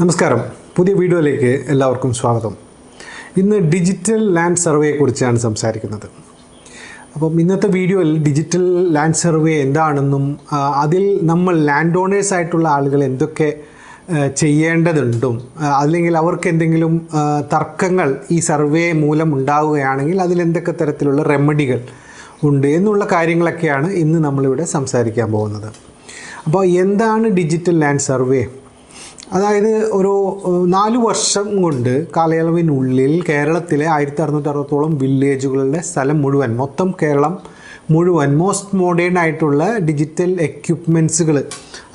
നമസ്കാരം. പുതിയ വീഡിയോയിലേക്ക് എല്ലാവർക്കും സ്വാഗതം. ഇന്ന് ഡിജിറ്റൽ ലാൻഡ് സർവേയെക്കുറിച്ചാണ് സംസാരിക്കുന്നത്. അപ്പം ഇന്നത്തെ വീഡിയോയിൽ ഡിജിറ്റൽ ലാൻഡ് സർവേ എന്താണെന്നും അതിൽ നമ്മൾ ലാൻഡ് ഓണേഴ്സ് ആയിട്ടുള്ള ആളുകൾ എന്തൊക്കെ ചെയ്യേണ്ടതുണ്ടും അല്ലെങ്കിൽ അവർക്ക് എന്തെങ്കിലും തർക്കങ്ങൾ ഈ സർവേ മൂലം ഉണ്ടാവുകയാണെങ്കിൽ അതിൽ എന്തൊക്കെ തരത്തിലുള്ള റെമഡികൾ ഉണ്ട് എന്നുള്ള കാര്യങ്ങളൊക്കെയാണ് ഇന്ന് നമ്മളിവിടെ സംസാരിക്കാൻ പോകുന്നത്. അപ്പോൾ എന്താണ് ഡിജിറ്റൽ ലാൻഡ് സർവേ? അതായത് ഒരു നാല് വർഷം കൊണ്ട് കാലയളവിനുള്ളിൽ കേരളത്തിലെ ആയിരത്തി അറുന്നൂറ്റി അറുപത്തോളം വില്ലേജുകളുടെ സ്ഥലം മുഴുവൻ മൊത്തം കേരളം മുഴുവൻ മോസ്റ്റ് മോഡേൺ ആയിട്ടുള്ള ഡിജിറ്റൽ എക്യുപ്മെൻസുകൾ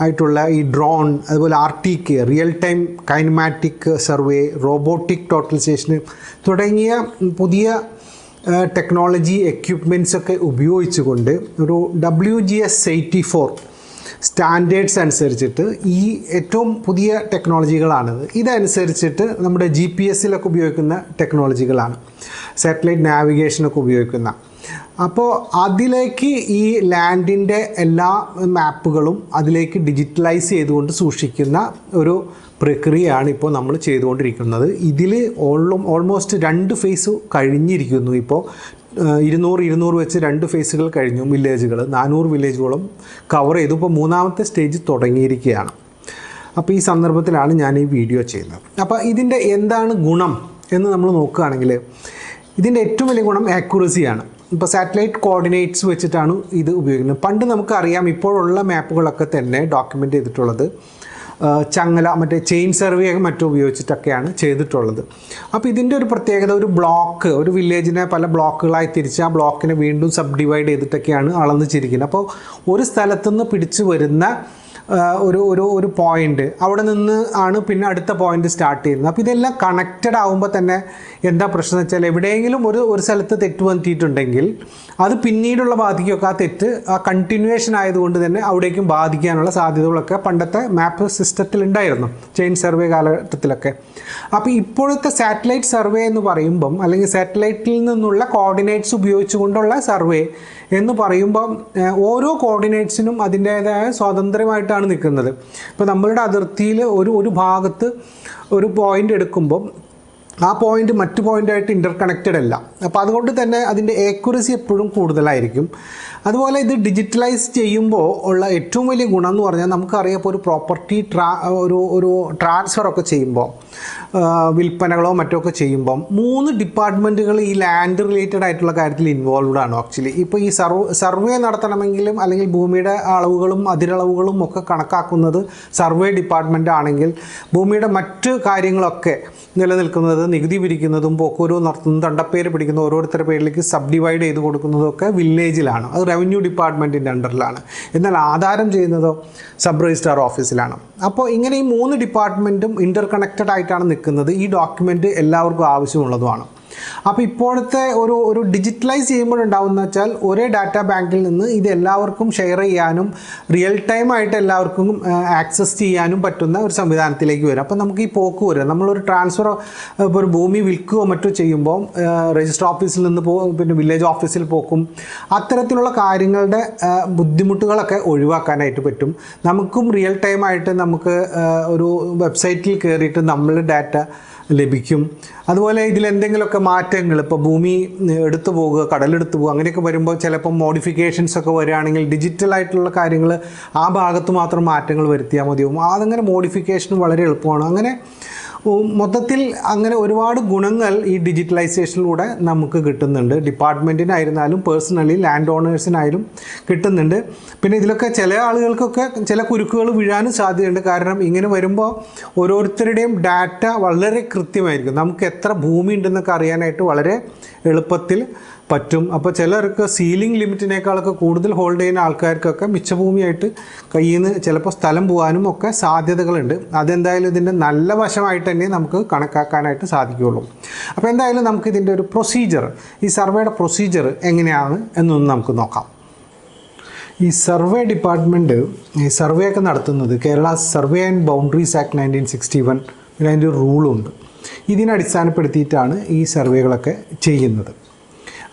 ആയിട്ടുള്ള ഈ ഡ്രോൺ അതുപോലെ R T K real time kinematic survey robotic totalisation തുടങ്ങിയ പുതിയ ടെക്നോളജി എക്യുപ്മെന്റ്സ് ഒക്കെ ഉപയോഗിച്ചുകൊണ്ട് ഒരു W G S eighty four standards അനുസരിച്ചിട്ട് ഈ ഏറ്റവും പുതിയ ടെക്നോളജികളാണിത് ഇതനുസരിച്ചിട്ട് നമ്മുടെ ജി പി എസ്സിലൊക്കെ ഉപയോഗിക്കുന്ന ടെക്നോളജികളാണ്. സാറ്റലൈറ്റ് നാവിഗേഷനൊക്കെ ഉപയോഗിക്കുന്ന. അപ്പോൾ അതിലേക്ക് ഈ ലാൻഡിന്റെ എല്ലാ മാപ്പുകളും അതിലേക്ക് ഡിജിറ്റലൈസ് ചെയ്തുകൊണ്ട് സൂക്ഷിക്കുന്ന ഒരു പ്രക്രിയയാണ് ഇപ്പോൾ നമ്മൾ ചെയ്തുകൊണ്ടിരിക്കുന്നത്. ഇതിൽ ഓൾ ഓൾമോസ്റ്റ് രണ്ട് ഫേസ് കഴിഞ്ഞിരിക്കുന്നു ഇപ്പോൾ. ഇരുന്നൂറ് ഇരുന്നൂറ് വെച്ച് രണ്ട് ഫേസുകൾ കഴിഞ്ഞു വില്ലേജുകൾ. നാനൂറ് വില്ലേജുകളും കവർ ചെയ്തു. ഇപ്പോൾ മൂന്നാമത്തെ സ്റ്റേജ് തുടങ്ങിയിരിക്കുകയാണ്. അപ്പോൾ ഈ സന്ദർഭത്തിലാണ് ഞാൻ ഈ വീഡിയോ ചെയ്യുന്നത്. അപ്പോൾ ഇതിന്റെ എന്താണ് ഗുണം എന്ന് നമ്മൾ നോക്കുകയാണെങ്കിൽ ഇതിന്റെ ഏറ്റവും വലിയ ഗുണം ആക്യുറസിയാണ് ഇപ്പോൾ സാറ്റലൈറ്റ് കോർഡിനേറ്റ്സ് വെച്ചിട്ടാണ് ഇത് ഉപയോഗിക്കുന്നത്. പണ്ട് നമുക്കറിയാം ഇപ്പോഴുള്ള മാപ്പുകളൊക്കെ തന്നെ ഡോക്യുമെന്റ് ചെയ്തിട്ടുള്ളത്. ചങ്ങല മറ്റേ ചെയിൻ സർവേ മറ്റും ഉപയോഗിച്ചിട്ടൊക്കെയാണ് ചെയ്തിട്ടുള്ളത്. അപ്പോൾ ഇതിന്റെ ഒരു പ്രത്യേകത ഒരു ബ്ലോക്ക് ഒരു വില്ലേജിനെ പല ബ്ലോക്കുകളായി തിരിച്ച് ആ ബ്ലോക്കിനെ വീണ്ടും സബ് ഡിവൈഡ് ചെയ്തിട്ടൊക്കെയാണ് അളന്നിച്ചിരിക്കുന്നത് അപ്പോൾ ഒരു സ്ഥലത്തുനിന്ന് പിടിച്ചു വരുന്ന ഒരു ഒരു ഒരു പോയിന്റ് അവിടെ നിന്ന് ആണ് പിന്നെ അടുത്ത പോയിന്റ് സ്റ്റാർട്ട് ചെയ്യുന്നത്. അപ്പോൾ ഇതെല്ലാം കണക്റ്റഡ് ആകുമ്പോൾ തന്നെ എന്താ പ്രശ്നം എന്ന് വെച്ചാൽ എവിടെയെങ്കിലും ഒരു ഒരു സ്ഥലത്ത് തെറ്റ് വന്നിട്ടുണ്ടെങ്കിൽ അത് പിന്നീടുള്ള ബാധിക്കൊക്കെ ആ തെറ്റ് ആ കണ്ടിന്യൂവേഷൻ ആയതുകൊണ്ട് തന്നെ അവിടേക്കും ബാധിക്കാനുള്ള സാധ്യതകളൊക്കെ പണ്ടത്തെ മാപ്പ് സിസ്റ്റത്തിൽ ഉണ്ടായിരുന്നു. ചെയിൻ സർവേ കാലഘട്ടത്തിലൊക്കെ. അപ്പോൾ ഇപ്പോഴത്തെ സാറ്റലൈറ്റ് സർവേ എന്ന് പറയുമ്പം അല്ലെങ്കിൽ സാറ്റലൈറ്റിൽ നിന്നുള്ള കോർഡിനേറ്റ്സ് ഉപയോഗിച്ചുകൊണ്ടുള്ള സർവേ എന്ന് പറയുമ്പോൾ ഓരോ കോർഡിനേറ്റ്സിനും അതിന്റേതായ സ്വാതന്ത്ര്യമായിട്ടാണ് നിൽക്കുന്നത്. ഇപ്പോൾ നമ്മളുടെ അതിർത്തിയിൽ ഒരു ഒരു ഭാഗത്ത് ഒരു പോയിന്റ് എടുക്കുമ്പം ആ പോയിന്റ് മറ്റു പോയിന്റായിട്ട് ഇന്റർ കണക്റ്റഡ് അല്ല. അപ്പോൾ അതുകൊണ്ട് തന്നെ അതിന്റെ ഏക്യുറസി എപ്പോഴും കൂടുതലായിരിക്കും. അതുപോലെ ഇത് ഡിജിറ്റലൈസ് ചെയ്യുമ്പോൾ ഉള്ള ഏറ്റവും വലിയ ഗുണം എന്ന് പറഞ്ഞാൽ നമുക്കറിയാം ഇപ്പോൾ ഒരു പ്രോപ്പർട്ടി ട്രാ ഒരു ഒരു ട്രാൻസ്ഫർ ഒക്കെ ചെയ്യുമ്പോൾ വിൽപ്പനകളോ മറ്റോ ഒക്കെ ചെയ്യുമ്പം മൂന്ന് ഡിപ്പാർട്ട്മെന്റുകൾ ഈ ലാൻഡ് റിലേറ്റഡ് ആയിട്ടുള്ള കാര്യത്തിൽ ഇൻവോൾവ്ഡ് ആണ് ആക്ച്വലി ഇപ്പോൾ ഈ സർവ് സർവേ നടത്തണമെങ്കിലും അല്ലെങ്കിൽ ഭൂമിയുടെ അളവുകളും അതിരളവുകളും ഒക്കെ കണക്കാക്കുന്നത് സർവേ ഡിപ്പാർട്ട്മെന്റ് ആണെങ്കിൽ ഭൂമിയുടെ മറ്റ് കാര്യങ്ങളൊക്കെ നിലനിൽക്കുന്നത് നികുതി പിരിക്കുന്നതും പോക്കോരോ നടത്തുന്നതും തണ്ടപ്പേര് പിടിക്കുന്ന ഓരോരുത്തരുടെ പേരിലേക്ക് സബ് ഡിവൈഡ് ചെയ്ത് കൊടുക്കുന്നതൊക്കെ വില്ലേജിലാണ് അത് റവന്യൂ ഡിപ്പാർട്ട്മെന്റിന്റെ അണ്ടറിലാണ് എന്നാൽ ആധാരം ചെയ്യുന്നതോ സബ് രജിസ്ട്രാർ ഓഫീസിലാണ് അപ്പോൾ ഇങ്ങനെ ഈ മൂന്ന് ഡിപ്പാർട്ട്മെന്റും ഇന്റർ കണക്റ്റഡ് ആയിട്ടാണ് നിൽക്കുന്നത്. ഈ ഡോക്യുമെന്റ് എല്ലാവർക്കും ആവശ്യമുള്ളതുമാണ്. അപ്പോൾ ഇപ്പോഴത്തെ ഒരു ഒരു ഡിജിറ്റലൈസ് ചെയ്യുമ്പോഴുണ്ടാവുന്ന വെച്ചാൽ ഒരേ ഡാറ്റാ ബാങ്കിൽ നിന്ന് ഇത് എല്ലാവർക്കും ഷെയർ ചെയ്യാനും റിയൽ ടൈം ആയിട്ട് എല്ലാവർക്കും ആക്സസ് ചെയ്യാനും പറ്റുന്ന ഒരു സംവിധാനത്തിലേക്ക് വരും. അപ്പോൾ നമുക്ക് ഈ പോക്ക് വരും നമ്മളൊരു ട്രാൻസ്ഫർ ഇപ്പോൾ ഒരു ഭൂമി വിൽക്കുകയോ മറ്റോ ചെയ്യുമ്പോൾ രജിസ്റ്റർ ഓഫീസിൽ നിന്ന് പോകും പിന്നെ വില്ലേജ് ഓഫീസിൽ പോക്കും. അത്തരത്തിലുള്ള കാര്യങ്ങളുടെ ബുദ്ധിമുട്ടുകളൊക്കെ ഒഴിവാക്കാനായിട്ട് പറ്റും. നമുക്കും റിയൽ ടൈം ആയിട്ട് നമുക്ക് ഒരു വെബ്സൈറ്റിൽ കയറിയിട്ട് നമ്മൾ ഡാറ്റ ലഭിക്കും. അതുപോലെ ഇതിൽ എന്തെങ്കിലുമൊക്കെ മാറ്റങ്ങൾ ഇപ്പോൾ ഭൂമി എടുത്തു പോകുക കടലെടുത്തു പോകുക അങ്ങനെയൊക്കെ വരുമ്പോൾ ചിലപ്പോൾ മോഡിഫിക്കേഷൻസ് ഒക്കെ വരികയാണെങ്കിൽ ഡിജിറ്റലായിട്ടുള്ള കാര്യങ്ങൾ ആ ഭാഗത്ത് മാത്രം മാറ്റങ്ങൾ വരുത്തിയാൽ മതിയാവും. അതങ്ങനെ മോഡിഫിക്കേഷൻ വളരെ എളുപ്പമാണ്. അങ്ങനെ മൊത്തത്തിൽ അങ്ങനെ ഒരുപാട് ഗുണങ്ങൾ ഈ ഡിജിറ്റലൈസേഷനിലൂടെ നമുക്ക് കിട്ടുന്നുണ്ട്. ഡിപ്പാർട്ട്മെന്റിനായിരുന്നാലും പേഴ്സണലി ലാൻഡ് ഓണേഴ്സിനായാലും കിട്ടുന്നുണ്ട്. പിന്നെ ഇതിലൊക്കെ ചില ആളുകൾക്കൊക്കെ ചില കുരുക്കുകൾ വീഴാനും സാധ്യതയുണ്ട്. കാരണം ഇങ്ങനെ വരുമ്പോൾ ഓരോരുത്തരുടെയും ഡാറ്റ വളരെ കൃത്യമായിരിക്കും. നമുക്ക് എത്ര ഭൂമി ഉണ്ടെന്നൊക്കെ അറിയാനായിട്ട് വളരെ എളുപ്പത്തിൽ പറ്റും. അപ്പോൾ ചിലർക്ക് സീലിംഗ് ലിമിറ്റിനേക്കാളൊക്കെ കൂടുതൽ ഹോൾഡ് ചെയ്യുന്ന ആൾക്കാർക്കൊക്കെ മിച്ചഭൂമിയായിട്ട് കയ്യിൽ നിന്ന് ചിലപ്പോൾ സ്ഥലം പോകാനും ഒക്കെ സാധ്യതകളുണ്ട്. അതെന്തായാലും ഇതിന്റെ നല്ല വശമായിട്ട് തന്നെ നമുക്ക് കണക്കാക്കാനായിട്ട് സാധിക്കുകയുള്ളൂ അപ്പോൾ എന്തായാലും നമുക്ക് ഇതിന്റെ ഒരു പ്രൊസീജിയർ ഈ സർവേയുടെ പ്രൊസീജിയർ എങ്ങനെയാണ് എന്നൊന്ന് നമുക്ക് നോക്കാം. ഈ സർവേ ഡിപ്പാർട്ട്മെന്റ് ഈ സർവേ ഒക്കെ നടത്തുന്നത് Kerala survey and boundaries act nineteen sixty one പിന്നെ അതിന്റെ ഒരു റൂളുണ്ട് ഇതിനെ അടിസ്ഥാനപ്പെടുത്തിയിട്ടാണ് ഈ സർവേകളൊക്കെ ചെയ്യുന്നത്.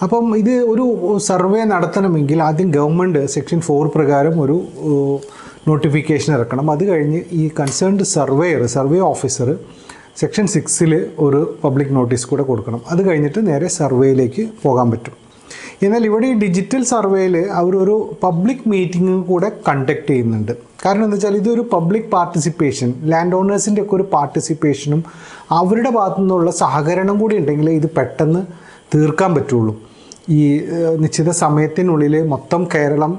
അപ്പം ഇത് ഒരു സർവേ നടത്തണമെങ്കിൽ ആദ്യം ഗവൺമെന്റ് സെക്ഷൻ ഫോർ പ്രകാരം ഒരു നോട്ടിഫിക്കേഷൻ ഇറക്കണം. അത് കഴിഞ്ഞ് ഈ concerned surveyor survey officer section സിക്സിൽ ഒരു പബ്ലിക് നോട്ടീസ് കൂടെ കൊടുക്കണം. അത് കഴിഞ്ഞിട്ട് നേരെ സർവേയിലേക്ക് പോകാൻ പറ്റും. എന്നാൽ ഇവിടെ ഈ ഡിജിറ്റൽ സർവേയിൽ അവരൊരു പബ്ലിക് മീറ്റിംഗ് കൂടെ കണ്ടക്ട് ചെയ്യുന്നുണ്ട്. കാരണം എന്താ വെച്ചാൽ ഇതൊരു പബ്ലിക് പാർട്ടിസിപ്പേഷൻ ലാൻഡ് ഓണേഴ്സിന്റെ ഒക്കെ ഒരു പാർട്ടിസിപ്പേഷനും അവരുടെ ഭാഗത്തു നിന്നുള്ള സഹകരണം കൂടി ഉണ്ടെങ്കിൽ ഇത് പെട്ടെന്ന് തീർക്കാൻ പറ്റുള്ളൂ. ഈ നിശ്ചിത സമയത്തിനുള്ളിൽ മൊത്തം കേരളം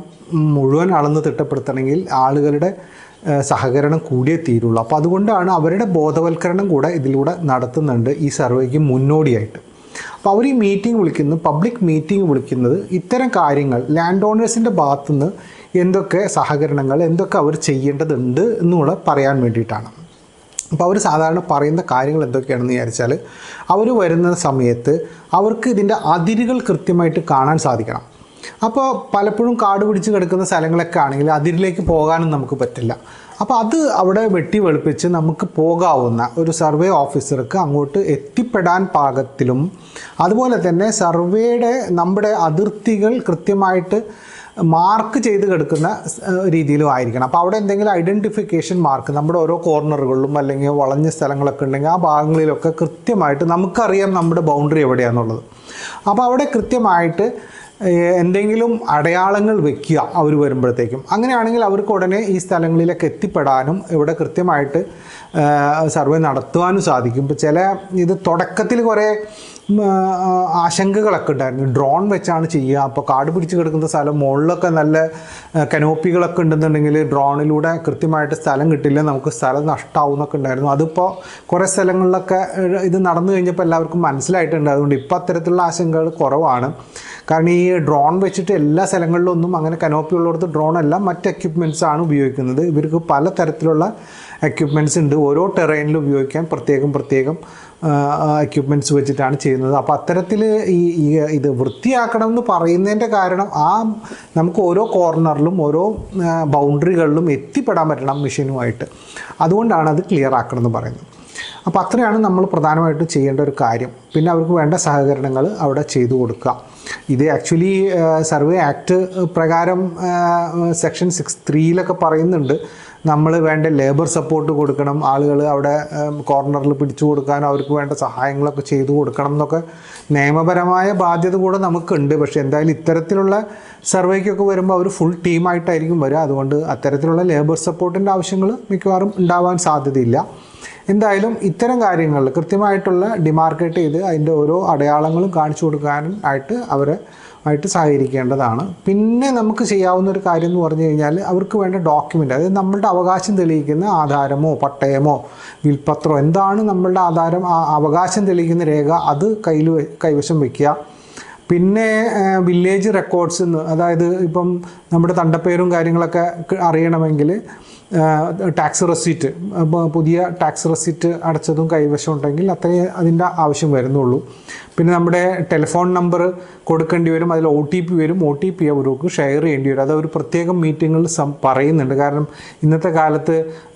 മുഴുവൻ അളന്ന് തിട്ടപ്പെടുത്തണമെങ്കിൽ ആളുകളുടെ സഹകരണം കൂടിയേ തീരുള്ളൂ. അപ്പോൾ അതുകൊണ്ടാണ് അവരുടെ ബോധവൽക്കരണം കൂടെ ഇതിലൂടെ നടത്തുന്നുണ്ട് ഈ സർവേക്ക് മുന്നോടിയായിട്ട്. അപ്പോൾ അവർ ഈ മീറ്റിംഗ് വിളിക്കുന്നു പബ്ലിക് മീറ്റിംഗ് വിളിക്കുന്നത് ഇത്തരം കാര്യങ്ങൾ ലാൻഡ് ഓണേഴ്സിന്റെ ഭാഗത്തുനിന്ന് എന്തൊക്കെ സഹകരണങ്ങൾ എന്തൊക്കെ അവർ ചെയ്യേണ്ടതുണ്ട് എന്നുള്ള പറയാൻ വേണ്ടിയിട്ടാണ്. അപ്പോൾ അവർ സാധാരണ പറയുന്ന കാര്യങ്ങൾ എന്തൊക്കെയാണെന്ന് വിചാരിച്ചാൽ അവർ വരുന്ന സമയത്ത് അവർക്ക് ഇതിന്റെ അതിരുകൾ കൃത്യമായിട്ട് കാണാൻ സാധിക്കണം. അപ്പോൾ പലപ്പോഴും കാട് പിടിച്ച് കിടക്കുന്ന സ്ഥലങ്ങളൊക്കെ ആണെങ്കിൽ അതിരിലേക്ക് പോകാനും നമുക്ക് പറ്റില്ല. അപ്പോൾ അത് അവിടെ വെട്ടി വെളുപ്പിച്ച് നമുക്ക് പോകാവുന്ന ഒരു സർവേ ഓഫീസർക്ക് അങ്ങോട്ട് എത്തിപ്പെടാൻ പാകത്തിലും അതുപോലെ തന്നെ സർവേയുടെ നമ്മുടെ അതിർത്തികൾ കൃത്യമായിട്ട് മാർക്ക് ചെയ്ത് കിടക്കുന്ന രീതിയിലും ആയിരിക്കണം. അപ്പോൾ അവിടെ എന്തെങ്കിലും ഐഡന്റിഫിക്കേഷൻ മാർക്ക് നമ്മുടെ ഓരോ കോർണറുകളിലും അല്ലെങ്കിൽ വളഞ്ഞ സ്ഥലങ്ങളൊക്കെ ഉണ്ടെങ്കിൽ ആ ഭാഗങ്ങളിലൊക്കെ കൃത്യമായിട്ട് നമുക്കറിയാം നമ്മുടെ ബൗണ്ടറി എവിടെയാണെന്നുള്ളത് അപ്പോൾ അവിടെ കൃത്യമായിട്ട് എന്തെങ്കിലും അടയാളങ്ങൾ വെക്കുക അവർ വരുമ്പോഴത്തേക്കും. അങ്ങനെയാണെങ്കിൽ അവർക്ക് ഉടനെ ഈ സ്ഥലങ്ങളിലേക്ക് എത്തിപ്പെടാനും ഇവിടെ കൃത്യമായിട്ട് സർവേ നടത്തുവാനും സാധിക്കും. ഇപ്പോൾ ചില ഇത് തുടക്കത്തിൽ കുറേ ആശങ്കകളൊക്കെ ഉണ്ടായിരുന്നു. ഡ്രോൺ വെച്ചാണ് ചെയ്യുക. അപ്പോൾ കാട് പിടിച്ച് കിടക്കുന്ന സ്ഥലം മുകളിലൊക്കെ നല്ല കനോപ്പികളൊക്കെ ഉണ്ടെന്നുണ്ടെങ്കിൽ ഡ്രോണിലൂടെ കൃത്യമായിട്ട് സ്ഥലം കിട്ടില്ല. നമുക്ക് സ്ഥലം നഷ്ടമാവും എന്നൊക്കെ ഉണ്ടായിരുന്നു. അതിപ്പോൾ കുറേ സ്ഥലങ്ങളിലൊക്കെ ഇത് നടന്നു കഴിഞ്ഞപ്പോൾ എല്ലാവർക്കും മനസ്സിലായിട്ടുണ്ട്. അതുകൊണ്ട് ഇപ്പോൾ അത്തരത്തിലുള്ള ആശങ്കകൾ കുറവാണ്. കാരണം ഈ ഡ്രോൺ വെച്ചിട്ട് എല്ലാ സ്ഥലങ്ങളിലൊന്നും അങ്ങനെ കനോപ്പി ഉള്ളിടത്ത് ഡ്രോൺ അല്ല മറ്റ് എക്യുപ്മെന്റ്സ് ആണ് ഉപയോഗിക്കുന്നത്. ഇവർക്ക് പല തരത്തിലുള്ള എക്യുപ്മെന്റ്സ് ഉണ്ട്. ഓരോ ടെറൈനിലും ഉപയോഗിക്കാൻ പ്രത്യേകം പ്രത്യേകം എക്യുപ്മെന്റ്സ് വെച്ചിട്ടാണ് ചെയ്യുന്നത്. അപ്പോൾ അത്തരത്തിൽ ഈ ഇത് വൃത്തിയാക്കണം എന്ന് പറയുന്നതിന്റെ കാരണം ആ നമുക്ക് ഓരോ കോർണറിലും ഓരോ ബൗണ്ടറികളിലും എത്തിപ്പെടാൻ പറ്റണം മെഷീനുമായിട്ട് അതുകൊണ്ടാണ് അത് ക്ലിയർ ആക്കണം എന്ന് പറയുന്നത്. അപ്പോൾ അത്രയാണ് നമ്മൾ പ്രധാനമായിട്ടും ചെയ്യേണ്ട ഒരു കാര്യം. പിന്നെ അവർക്ക് വേണ്ട സഹകരണങ്ങൾ അവിടെ ചെയ്തു കൊടുക്കുക. ഇത് ആക്ച്വലി സർവേ ആക്ട് പ്രകാരം സെക്ഷൻ സിക്സ് ത്രീയിലൊക്കെ പറയുന്നുണ്ട്. നമ്മൾ വേണ്ട ലേബർ സപ്പോർട്ട് കൊടുക്കണം. ആളുകൾ അവിടെ കോർണറിൽ പിടിച്ചു കൊടുക്കാനും അവർക്ക് വേണ്ട സഹായങ്ങളൊക്കെ ചെയ്തു കൊടുക്കണം എന്നൊക്കെ നിയമപരമായ ബാധ്യത കൂടെ നമുക്കുണ്ട്. പക്ഷേ എന്തായാലും ഇത്തരത്തിലുള്ള സർവേക്കൊക്കെ വരുമ്പോൾ അവർ ഫുൾ ടീമായിട്ടായിരിക്കും വരിക അതുകൊണ്ട് അത്തരത്തിലുള്ള ലേബർ സപ്പോർട്ടിന്റെ ആവശ്യങ്ങൾ മിക്കവാറും ഉണ്ടാവാൻ സാധ്യതയില്ല. എന്തായാലും ഇത്തരം കാര്യങ്ങളിൽ കൃത്യമായിട്ടുള്ള ഡിമാർക്കേറ്റ് ചെയ്ത് അതിന്റെ ഓരോ അടയാളങ്ങളും കാണിച്ചു കൊടുക്കാനും ആയിട്ട് അവരെ ആയിട്ട് സഹകരിക്കേണ്ടതാണ്. പിന്നെ നമുക്ക് ചെയ്യാവുന്ന ഒരു കാര്യം എന്ന് പറഞ്ഞു കഴിഞ്ഞാൽ അവർക്ക് വേണ്ട ഡോക്യുമെന്റ് അതായത് നമ്മളുടെ അവകാശം തെളിയിക്കുന്ന ആധാരമോ പട്ടയമോ വിൽപ്പത്രമോ എന്താണ് നമ്മളുടെ ആധാരം അവകാശം തെളിയിക്കുന്ന രേഖ അത് കയ്യിൽ കൈവശം വയ്ക്കുക പിന്നെ വില്ലേജ് റെക്കോർഡ്സ് അതായത് ഇപ്പം നമ്മുടെ തണ്ടപ്പേരും കാര്യങ്ങളൊക്കെ അറിയണമെങ്കിൽ ടാക്സ് റെസീറ്റ് പുതിയ ടാക്സ് റെസീറ്റ് അടച്ചതും കൈവശം ഉണ്ടെങ്കിൽ അത്രയും അതിന്റെ ആവശ്യം വരുന്നുള്ളൂ. പിന്നെ നമ്മുടെ ടെലിഫോൺ നമ്പർ കൊടുക്കേണ്ടി വരും അതിൽ ഒ ടി പി വരും. ഒ ടി പി അവർക്ക് ഷെയർ ചെയ്യേണ്ടി വരും. അത് ഒരു പ്രത്യേകം മീറ്റിങ്ങിൽ പറയുന്നുണ്ട്. കാരണം ഇന്നത്തെ കാലത്ത്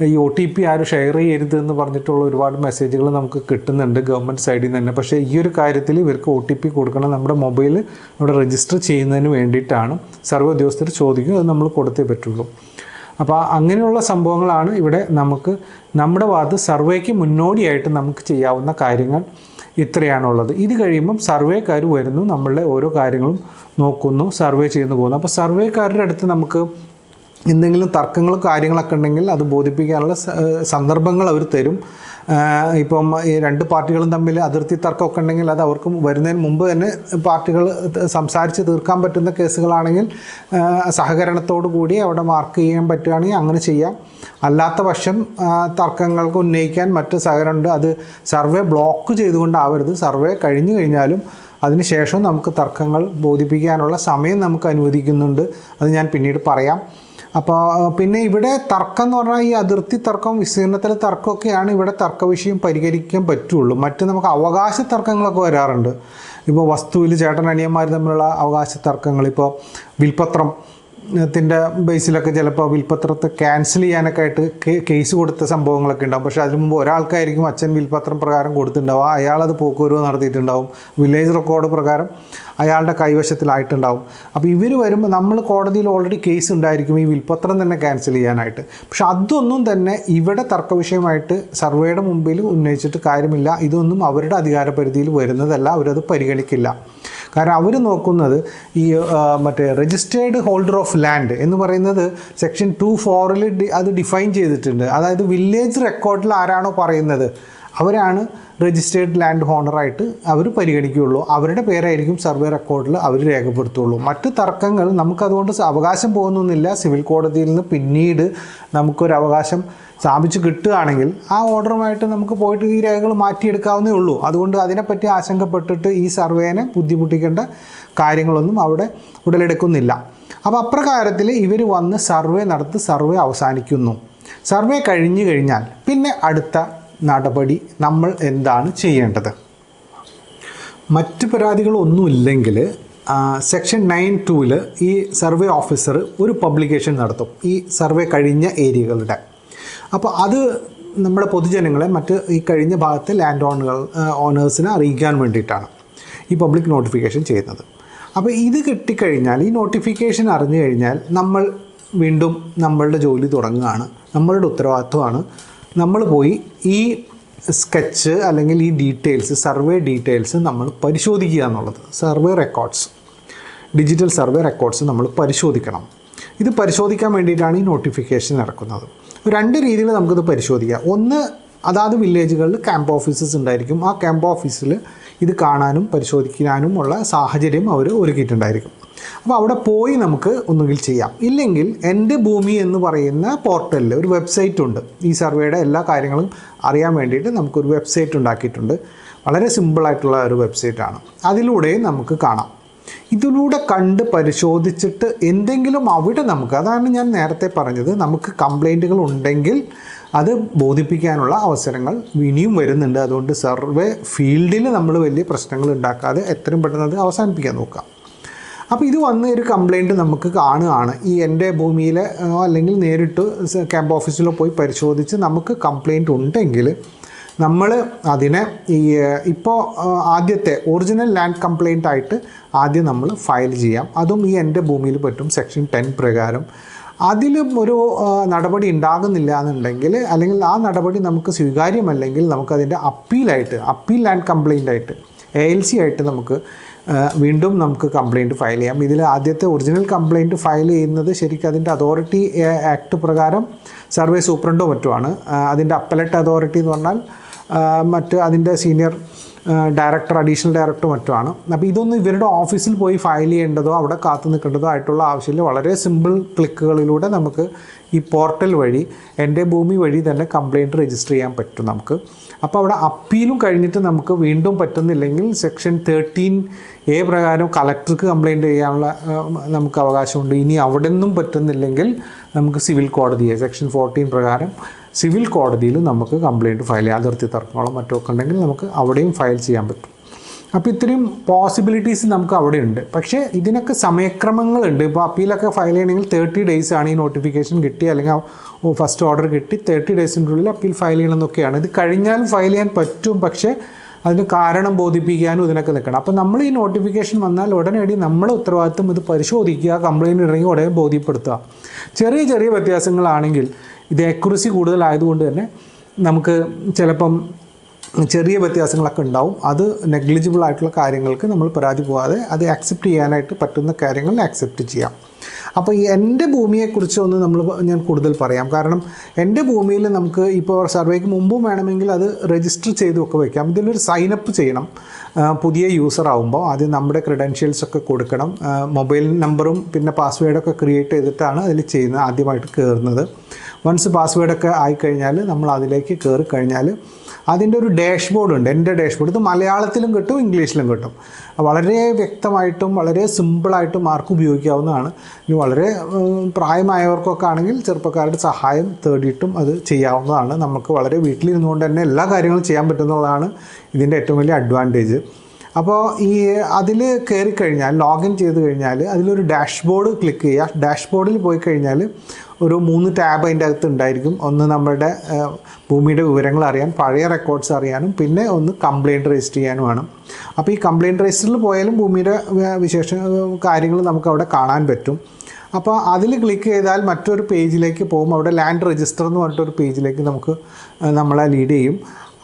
ഈ ഒ ടി പി ആരും ഷെയർ ചെയ്യരുത് എന്ന് പറഞ്ഞിട്ടുള്ള ഒരുപാട് മെസ്സേജുകൾ നമുക്ക് കിട്ടുന്നുണ്ട് ഗവൺമെന്റ് സൈഡിൽ നിന്ന് തന്നെ. പക്ഷേ ഈ ഒരു കാര്യത്തിൽ ഇവർക്ക് ഒ ടി പി കൊടുക്കണം നമ്മുടെ മൊബൈൽ അവിടെ രജിസ്റ്റർ ചെയ്യുന്നതിന് വേണ്ടിയിട്ടാണ്. സർവ ഉദ്യോഗസ്ഥർ ചോദിക്കും അത് നമ്മൾ കൊടുത്തേ പറ്റുള്ളൂ. അപ്പോൾ അങ്ങനെയുള്ള സംഭവങ്ങളാണ് ഇവിടെ നമുക്ക് നമ്മുടെ ഭാഗത്ത് സർവേക്ക് മുന്നോടിയായിട്ട് നമുക്ക് ചെയ്യാവുന്ന കാര്യങ്ങൾ ഇത്രയാണുള്ളത്. ഇത് കഴിയുമ്പം സർവേക്കാർ വരുന്നു നമ്മളുടെ ഓരോ കാര്യങ്ങളും നോക്കുന്നു സർവേ ചെയ്യുന്നു പോകുന്നു. അപ്പോൾ സർവേക്കാരുടെ അടുത്ത് നമുക്ക് എന്തെങ്കിലും തർക്കങ്ങളും കാര്യങ്ങളൊക്കെ ഉണ്ടെങ്കിൽ അത് ബോധിപ്പിക്കാനുള്ള സന്ദർഭങ്ങൾ അവർ തരും. ഇപ്പം ഈ രണ്ട് പാർട്ടികളും തമ്മിൽ അതിർത്തി തർക്കമൊക്കെ ഉണ്ടെങ്കിൽ അത് അവർക്ക് വരുന്നതിന് മുമ്പ് തന്നെ പാർട്ടികൾ സംസാരിച്ച് തീർക്കാൻ പറ്റുന്ന കേസുകളാണെങ്കിൽ സഹകരണത്തോടു കൂടി അവിടെ മാർക്ക് ചെയ്യാൻ പറ്റുകയാണെങ്കിൽ അങ്ങനെ ചെയ്യാം. അല്ലാത്ത പക്ഷം തർക്കങ്ങൾക്ക് ഉന്നയിക്കാൻ മറ്റ് സഹകരണമുണ്ട്. അത് സർവേ ബ്ലോക്ക് ചെയ്തുകൊണ്ടാവരുത്. സർവേ കഴിഞ്ഞു കഴിഞ്ഞാലും അതിനുശേഷം നമുക്ക് തർക്കങ്ങൾ ബോധിപ്പിക്കാനുള്ള സമയം നമുക്ക് അനുവദിക്കുന്നുണ്ട്. അത് ഞാൻ പിന്നീട് പറയാം. അപ്പോൾ പിന്നെ ഇവിടെ തർക്കം എന്ന് പറഞ്ഞാൽ ഈ അതിർത്തി തർക്കം വിസ്തീർണത്തിലെ തർക്കമൊക്കെയാണ് ഇവിടെ തർക്ക വിഷയം പരിഹരിക്കാൻ പറ്റുള്ളൂ. മറ്റ് നമുക്ക് അവകാശ തർക്കങ്ങളൊക്കെ വരാറുണ്ട്. ഇപ്പോൾ വസ്തുവിൽ ചേട്ടൻ അനിയന്മാർ തമ്മിലുള്ള അവകാശ തർക്കങ്ങൾ ഇപ്പോൾ വിൽപത്രം ത്തിന്റെ ബേസിലൊക്കെ ചിലപ്പോൾ വിൽപ്പത്രത്തെ ക്യാൻസൽ ചെയ്യാനൊക്കെ ആയിട്ട് കേസ് കൊടുത്ത സംഭവങ്ങളൊക്കെ ഉണ്ടാവും. പക്ഷേ അതിന് മുമ്പ് ഒരാൾക്കായിരിക്കും അച്ഛൻ വിൽപ്പത്രം പ്രകാരം കൊടുത്തിട്ടുണ്ടാവും. അയാൾ അത് പോക്കുവരവ് നടത്തിയിട്ടുണ്ടാവും. വില്ലേജ് റെക്കോർഡ് പ്രകാരം അയാളുടെ കൈവശത്തിലായിട്ടുണ്ടാവും. അപ്പോൾ ഇവർ വരുമ്പോൾ നമ്മൾ കോടതിയിൽ ഓൾറെഡി കേസ് ഉണ്ടായിരിക്കും ഈ വിൽപ്പത്രം തന്നെ ക്യാൻസൽ ചെയ്യാനായിട്ട്. പക്ഷെ അതൊന്നും തന്നെ ഇവിടെ തർക്കവിഷയമായിട്ട് സർവേയുടെ മുമ്പിൽ ഉന്നയിച്ചിട്ട് കാര്യമില്ല. ഇതൊന്നും അവരുടെ അധികാര പരിധിയിൽ വരുന്നതല്ല. അവരത് പരിഗണിക്കില്ല. കാരണം അവർ നോക്കുന്നത് ഈ മറ്റേ രജിസ്റ്റേർഡ് ഹോൾഡർ ഓഫ് ലാൻഡ് എന്ന് പറയുന്നത് സെക്ഷൻ ടു ഫോറിൽ അത് ഡിഫൈൻ ചെയ്തിട്ടുണ്ട്. അതായത് വില്ലേജ് റെക്കോർഡിൽ ആരാണോ പറയുന്നത്. അവരാണ് രജിസ്റ്റേർഡ് ലാൻഡ് ഹോണറായിട്ട് അവർ പരിഗണിക്കുകയുള്ളൂ. അവരുടെ പേരായിരിക്കും സർവേ റെക്കോർഡിൽ അവർ രേഖപ്പെടുത്തുള്ളൂ മറ്റ് തർക്കങ്ങൾ നമുക്കതുകൊണ്ട് അവകാശം പോകുന്നൊന്നുമില്ല. സിവിൽ കോടതിയിൽ നിന്ന് പിന്നീട് നമുക്കൊരു അവകാശം സ്ഥാപിച്ച് കിട്ടുകയാണെങ്കിൽ ആ ഓർഡറുമായിട്ട് നമുക്ക് പോയിട്ട് ഈ രേഖകൾ മാറ്റിയെടുക്കാവുന്നേ ഉള്ളൂ. അതുകൊണ്ട് അതിനെപ്പറ്റി ആശങ്കപ്പെട്ടിട്ട് ഈ സർവേനെ ബുദ്ധിമുട്ടിക്കേണ്ട കാര്യങ്ങളൊന്നും അവിടെ ഉടലെടുക്കുന്നില്ല. അപ്പോൾ അപ്രകാരത്തിൽ ഇവർ വന്ന് സർവേ നടത്തി സർവേ അവസാനിക്കുന്നു. സർവേ കഴിഞ്ഞു കഴിഞ്ഞാൽ പിന്നെ അടുത്ത നടപടി നമ്മൾ എന്താണ് ചെയ്യേണ്ടത്? മറ്റ് പരാതികളൊന്നുമില്ലെങ്കിൽ സെക്ഷൻ നയൻ ടൂവിൽ ഈ സർവേ ഓഫീസർ ഒരു പബ്ലിക്കേഷൻ നടത്തും ഈ സർവേ കഴിഞ്ഞ ഏരിയകളുടെ. അപ്പോൾ അത് നമ്മുടെ പൊതുജനങ്ങളെ മറ്റ് ഈ കഴിഞ്ഞ ഭാഗത്തെ ലാൻഡ് ഓണുകൾ ഓണേഴ്സിനെ അറിയിക്കാൻ വേണ്ടിയിട്ടാണ് ഈ പബ്ലിക് നോട്ടിഫിക്കേഷൻ ചെയ്യുന്നത്. അപ്പോൾ ഇത് കിട്ടിക്കഴിഞ്ഞാൽ ഈ നോട്ടിഫിക്കേഷൻ അറിഞ്ഞു കഴിഞ്ഞാൽ നമ്മൾ വീണ്ടും നമ്മളുടെ ജോലി തുടങ്ങുകയാണ്. നമ്മളുടെ ഉത്തരവാദിത്വമാണ് നമ്മൾ പോയി ഈ സ്കെച്ച് അല്ലെങ്കിൽ ഈ ഡീറ്റെയിൽസ് സർവേ ഡീറ്റെയിൽസ് നമ്മൾ പരിശോധിക്കുക എന്നുള്ളത്. Survey records. Digital survey records നമ്മൾ പരിശോധിക്കണം. ഇത് പരിശോധിക്കാൻ വേണ്ടിയിട്ടാണ് ഈ നോട്ടിഫിക്കേഷൻ ഇറക്കുന്നത് രണ്ട് രീതിയിൽ നമുക്കിത് പരിശോധിക്കാം. ഒന്ന് അതാത് വില്ലേജുകളിൽ ക്യാമ്പ് ഓഫീസസ് ഉണ്ടായിരിക്കും. ആ ക്യാമ്പ് ഓഫീസിൽ ഇത് കാണാനും പരിശോധിക്കാനും ഉള്ള സാഹചര്യം അവർ ഒരുക്കിയിട്ടുണ്ടായിരിക്കും. അപ്പോൾ അവിടെ പോയി നമുക്ക് ഒന്നുകിൽ ചെയ്യാം. ഇല്ലെങ്കിൽ എന്റെ ഭൂമി എന്ന് പറയുന്ന പോർട്ടലിൽ ഒരു വെബ്സൈറ്റ് ഉണ്ട്. ഈ സർവേയുടെ എല്ലാ കാര്യങ്ങളും അറിയാൻ വേണ്ടിയിട്ട് നമുക്കൊരു വെബ്സൈറ്റ് ഉണ്ടാക്കിയിട്ടുണ്ട്. വളരെ സിമ്പിളായിട്ടുള്ള ഒരു വെബ്സൈറ്റാണ് അതിലൂടെ നമുക്ക് കാണാം. ഇതിലൂടെ കണ്ട് പരിശോധിച്ചിട്ട് എന്തെങ്കിലും അവിടെ നമുക്ക് അതാണ് ഞാൻ നേരത്തെ പറഞ്ഞത് നമുക്ക് കംപ്ലൈന്റുകൾ ഉണ്ടെങ്കിൽ അത് ബോധിപ്പിക്കാനുള്ള അവസരങ്ങൾ ഇനിയും വരുന്നുണ്ട്. അതുകൊണ്ട് സർവേ ഫീൽഡിൽ നമ്മൾ വലിയ പ്രശ്നങ്ങൾ ഉണ്ടാക്കാതെ എത്രയും പെട്ടെന്ന് അത് അവസാനിപ്പിക്കാൻ നോക്കാം. അപ്പോൾ ഇത് വന്ന് ഒരു കംപ്ലൈന്റ് നമുക്ക് കാണുകയാണ്. ഈ എന്റെ ഭൂമിയിൽ അല്ലെങ്കിൽ നേരിട്ട് ക്യാമ്പ് ഓഫീസിലോ പോയി പരിശോധിച്ച് നമുക്ക് കംപ്ലൈന്റ് ഉണ്ടെങ്കിൽ നമ്മൾ അതിനെ ഈ ഇപ്പോൾ ആദ്യത്തെ ഒറിജിനൽ ലാൻഡ് കംപ്ലൈന്റ് ആയിട്ട് ആദ്യം നമ്മൾ ഫയൽ ചെയ്യാം. അതും ഈ എന്റെ ഭൂമിയിൽ പറ്റും സെക്ഷൻ ടെൻ പ്രകാരം. അതിലും ഒരു നടപടി ഉണ്ടാകുന്നില്ല എന്നുണ്ടെങ്കിൽ അല്ലെങ്കിൽ ആ നടപടി നമുക്ക് സ്വീകാര്യമല്ലെങ്കിൽ നമുക്കതിന്റെ അപ്പീലായിട്ട് അപ്പീൽ ലാൻഡ് കംപ്ലൈന്റ് ആയിട്ട് എ എൽ സി ആയിട്ട് നമുക്ക് വീണ്ടും നമുക്ക് കംപ്ലയിന്റ് ഫയൽ ചെയ്യാം. ഇതിൽ ആദ്യത്തെ ഒറിജിനൽ കംപ്ലയിന്റ് ഫയൽ ചെയ്യുന്നത് ശരിക്കും അതിന്റെ അതോറിറ്റി ആക്ട് പ്രകാരം സർവേ സൂപ്രണ്ടോ മറ്റുമാണ്. അതിന്റെ അപ്പലറ്റ് അതോറിറ്റി എന്ന് പറഞ്ഞാൽ മറ്റ് അതിന്റെ സീനിയർ ഡയറക്ടർ അഡീഷണൽ ഡയറക്ടർ മറ്റുമാണ്. അപ്പോൾ ഇതൊന്നും ഇവരുടെ ഓഫീസിൽ പോയി ഫയൽ ചെയ്യേണ്ടതോ അവിടെ കാത്തു നിൽക്കേണ്ടതോ ആയിട്ടുള്ള ആവശ്യമില്ല. വളരെ സിമ്പിൾ ക്ലിക്കുകളിലൂടെ നമുക്ക് ഈ പോർട്ടൽ വഴി എന്റെ ഭൂമി വഴി തന്നെ കംപ്ലയിന്റ് രജിസ്റ്റർ ചെയ്യാൻ പറ്റും നമുക്ക്. അപ്പോൾ അവിടെ അപ്പീലും കഴിഞ്ഞിട്ട് നമുക്ക് വീണ്ടും പറ്റുന്നില്ലെങ്കിൽ സെക്ഷൻ തേർട്ടീൻ എ പ്രകാരം കളക്ടർക്ക് കംപ്ലയിന്റ് ചെയ്യാനുള്ള നമുക്ക് അവകാശമുണ്ട്. ഇനി അവിടെ നിന്നും പറ്റുന്നില്ലെങ്കിൽ നമുക്ക് സിവിൽ കോടതിയെ സെക്ഷൻ ഫോർട്ടീൻ പ്രകാരം സിവിൽ കോടതിയിൽ നമുക്ക് കംപ്ലയിന്റ് ഫയൽ ചെയ്യാം അതിർത്തി തർക്കങ്ങളോ മറ്റോ ഉണ്ടെങ്കിൽ നമുക്ക് അവിടെയും ഫയൽ ചെയ്യാൻ പറ്റും. അപ്പോൾ ഇത്രയും പോസിബിലിറ്റീസ് നമുക്ക് അവിടെ ഉണ്ട് പക്ഷേ ഇതിനൊക്കെ സമയക്രമങ്ങളുണ്ട്. ഇപ്പോൾ അപ്പീലൊക്കെ ഫയൽ ചെയ്യണമെങ്കിൽ തേർട്ടി ഡേയ്സ് ആണ് ഈ നോട്ടിഫിക്കേഷൻ കിട്ടി അല്ലെങ്കിൽ ഫസ്റ്റ് ഓർഡർ കിട്ടി തേർട്ടി ഡേയ്സിന്റെ ഉള്ളിൽ അപ്പീൽ ഫയൽ ചെയ്യണം എന്നൊക്കെയാണ് ഇത് കഴിഞ്ഞാലും ഫയൽ ചെയ്യാൻ പറ്റും പക്ഷേ അതിന് കാരണം ബോധിപ്പിക്കാനും ഇതിനൊക്കെ നിൽക്കണം. അപ്പോൾ നമ്മൾ ഈ നോട്ടിഫിക്കേഷൻ വന്നാൽ ഉടനടി നമ്മുടെ ഉത്തരവാദിത്വം ഇത് പരിശോധിക്കുക കംപ്ലയിന്റ് ഇറങ്ങി ഉടനെ ബോധ്യപ്പെടുത്തുക. ചെറിയ ചെറിയ വ്യത്യാസങ്ങളാണെങ്കിൽ ഇത് അക്യുറസി കൂടുതലായതുകൊണ്ട് തന്നെ നമുക്ക് ചിലപ്പം ചെറിയ വ്യത്യാസങ്ങളൊക്കെ ഉണ്ടാവും. അത് നെഗ്ലിജിബിൾ ആയിട്ടുള്ള കാര്യങ്ങൾക്ക് നമ്മൾ പരാതി പോകാതെ അത് ആക്സെപ്റ്റ് ചെയ്യാനായിട്ട് പറ്റുന്ന കാര്യങ്ങൾ ആക്സെപ്റ്റ് ചെയ്യാം. അപ്പോൾ ഈ എന്റെ ഭൂമിയെക്കുറിച്ച് ഒന്ന് നമ്മൾ ഞാൻ കൂടുതൽ പറയാം. കാരണം എന്റെ ഭൂമിയിൽ നമുക്ക് ഇപ്പോൾ സർവേക്ക് മുമ്പും വേണമെങ്കിൽ അത് രജിസ്റ്റർ ചെയ്തൊക്കെ വയ്ക്കാം. ഇതിലൊരു സൈനപ്പ് ചെയ്യണം. പുതിയ യൂസർ ആകുമ്പോൾ ആദ്യം നമ്മുടെ ക്രെഡൻഷ്യൽസ് ഒക്കെ കൊടുക്കണം. മൊബൈൽ നമ്പറും പിന്നെ പാസ്വേഡൊക്കെ ക്രിയേറ്റ് ചെയ്തിട്ടാണ് അതിൽ ചെയ്യുന്നത് ആദ്യമായിട്ട് കയറുന്നത് വൺസ് പാസ്വേഡൊക്കെ ആയിക്കഴിഞ്ഞാൽ നമ്മൾ അതിലേക്ക് കയറി കഴിഞ്ഞാൽ അതിന്റെ ഒരു ഡാഷ്ബോർഡ് ഉണ്ട്. എന്റെ ഡാഷ്ബോർഡ് ഇത് മലയാളത്തിലും കിട്ടും ഇംഗ്ലീഷിലും കിട്ടും. വളരെ വ്യക്തമായിട്ടും വളരെ സിമ്പിളായിട്ടും മാർക്ക് ഉപയോഗിക്കാവുന്നതാണ്. ഇനി വളരെ പ്രായമായവർക്കൊക്കെ ആണെങ്കിൽ ചെറുപ്പക്കാരുടെ സഹായം തേടിയിട്ടും അത് ചെയ്യാവുന്നതാണ്. നമുക്ക് വളരെ വീട്ടിലിരുന്നുകൊണ്ട് തന്നെ എല്ലാ കാര്യങ്ങളും ചെയ്യാൻ പറ്റുന്നതാണ് ഇതിന്റെ ഏറ്റവും വലിയ അഡ്വാന്റേജ് അപ്പോൾ ഈ അതിൽ കയറി കഴിഞ്ഞാൽ ലോഗിൻ ചെയ്ത് കഴിഞ്ഞാൽ അതിലൊരു ഡാഷ്ബോർഡ് ക്ലിക്ക് ചെയ്യുക. ഡാഷ്ബോർഡിൽ പോയി കഴിഞ്ഞാൽ ഒരു മൂന്ന് ടാബ് അതിന്റെ അകത്ത് ഉണ്ടായിരിക്കും. ഒന്ന് നമ്മുടെ ഭൂമിയുടെ വിവരങ്ങൾ അറിയാൻ പഴയ റെക്കോർഡ്സ് അറിയാനും പിന്നെ ഒന്ന് കംപ്ലയിന്റ് രജിസ്റ്റർ ചെയ്യാനുമാണ് അപ്പോൾ ഈ കംപ്ലയിന്റ് രജിസ്റ്ററിൽ പോയാലും ഭൂമിയുടെ വിശേഷ കാര്യങ്ങൾ നമുക്ക് അവിടെ കാണാൻ പറ്റും. അപ്പോൾ അതിൽ ക്ലിക്ക് ചെയ്താൽ മറ്റൊരു പേജിലേക്ക് പോകും. അവിടെ ലാൻഡ് രജിസ്റ്റർ എന്ന് പറഞ്ഞിട്ടൊരു പേജിലേക്ക് നമുക്ക് നമ്മളെ ലീഡ് ചെയ്യും.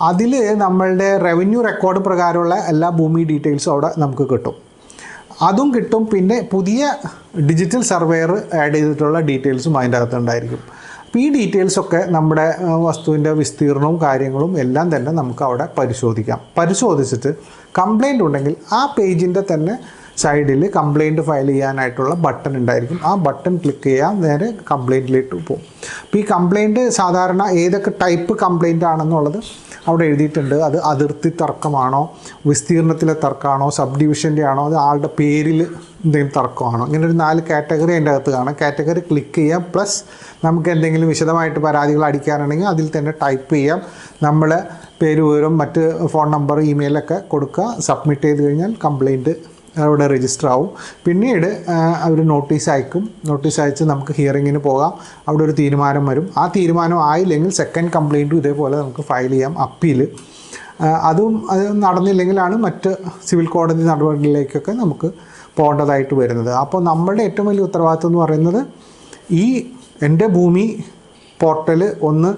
അതിൽ നമ്മളുടെ റവന്യൂ റെക്കോർഡ് പ്രകാരമുള്ള എല്ലാ ഭൂമി ഡീറ്റെയിൽസും അവിടെ നമുക്ക് കിട്ടും. അതും കിട്ടും. പിന്നെ പുതിയ ഡിജിറ്റൽ സർവേയർ ആഡ് ചെയ്തിട്ടുള്ള ഡീറ്റെയിൽസും അതിന്റെ അകത്തുണ്ടായിരിക്കും അപ്പോൾ ഈ ഡീറ്റെയിൽസൊക്കെ നമ്മുടെ വസ്തുവിന്റെ വിസ്തീർണവും കാര്യങ്ങളും എല്ലാം തന്നെ നമുക്ക് അവിടെ പരിശോധിക്കാം. പരിശോധിച്ചിട്ട് കംപ്ലൈന്റ് ഉണ്ടെങ്കിൽ ആ പേജിന്റെ തന്നെ സൈഡിൽ കംപ്ലയിന്റ് ഫയൽ ചെയ്യാനായിട്ടുള്ള ബട്ടൺ ഉണ്ടായിരിക്കും. ആ ബട്ടൺ ക്ലിക്ക് ചെയ്യാൻ നേരെ കംപ്ലയിന്റിലേക്ക് പോകും. അപ്പോൾ ഈ കംപ്ലയിന്റ് സാധാരണ ഏതൊക്കെ ടൈപ്പ് കംപ്ലയിന്റ് ആണെന്നുള്ളത് അവിടെ എഴുതിയിട്ടുണ്ട്. അത് അതിർത്തി തർക്കമാണോ വിസ്തീർണത്തിലെ തർക്കമാണോ സബ് ഡിവിഷന്റെ ആണോ അത് ആളുടെ പേരിൽ എന്തെങ്കിലും തർക്കമാണോ? ഇങ്ങനെ ഒരു നാല് കാറ്റഗറി അതിന്റെ അകത്ത് കാണാം. കാറ്റഗറി ക്ലിക്ക് ചെയ്യാം പ്ലസ് നമുക്ക് എന്തെങ്കിലും വിശദമായിട്ട് പരാതികൾ അടിക്കാനാണെങ്കിൽ അതിൽ തന്നെ ടൈപ്പ് ചെയ്യാം. നമ്മൾ പേര് വിവരം മറ്റ് ഫോൺ നമ്പർ ഇമെയിലൊക്കെ കൊടുക്കുക. സബ്മിറ്റ് ചെയ്ത് കഴിഞ്ഞാൽ കംപ്ലൈന്റ് അവിടെ രജിസ്റ്റർ ആവും. പിന്നീട് അവർ നോട്ടീസ് അയക്കും. നോട്ടീസ് അയച്ച് നമുക്ക് ഹിയറിങ്ങിന് പോകാം. അവിടെ ഒരു തീരുമാനം വരും. ആ തീരുമാനം ആയില്ലെങ്കിൽ സെക്കൻഡ് കംപ്ലയിന്റും ഇതേപോലെ നമുക്ക് ഫയൽ ചെയ്യാം അപ്പീൽ അതും അത് നടന്നില്ലെങ്കിലാണ് മറ്റ് സിവിൽ കോടതി നടപടികളിലേക്കൊക്കെ നമുക്ക് പോകേണ്ടതായിട്ട് വരുന്നത്. അപ്പോൾ നമ്മളുടെ ഏറ്റവും വലിയ ഉത്തരവാദിത്വം എന്ന് പറയുന്നത് ഈ എന്റെ ഭൂമി പോർട്ടൽ ഒന്ന്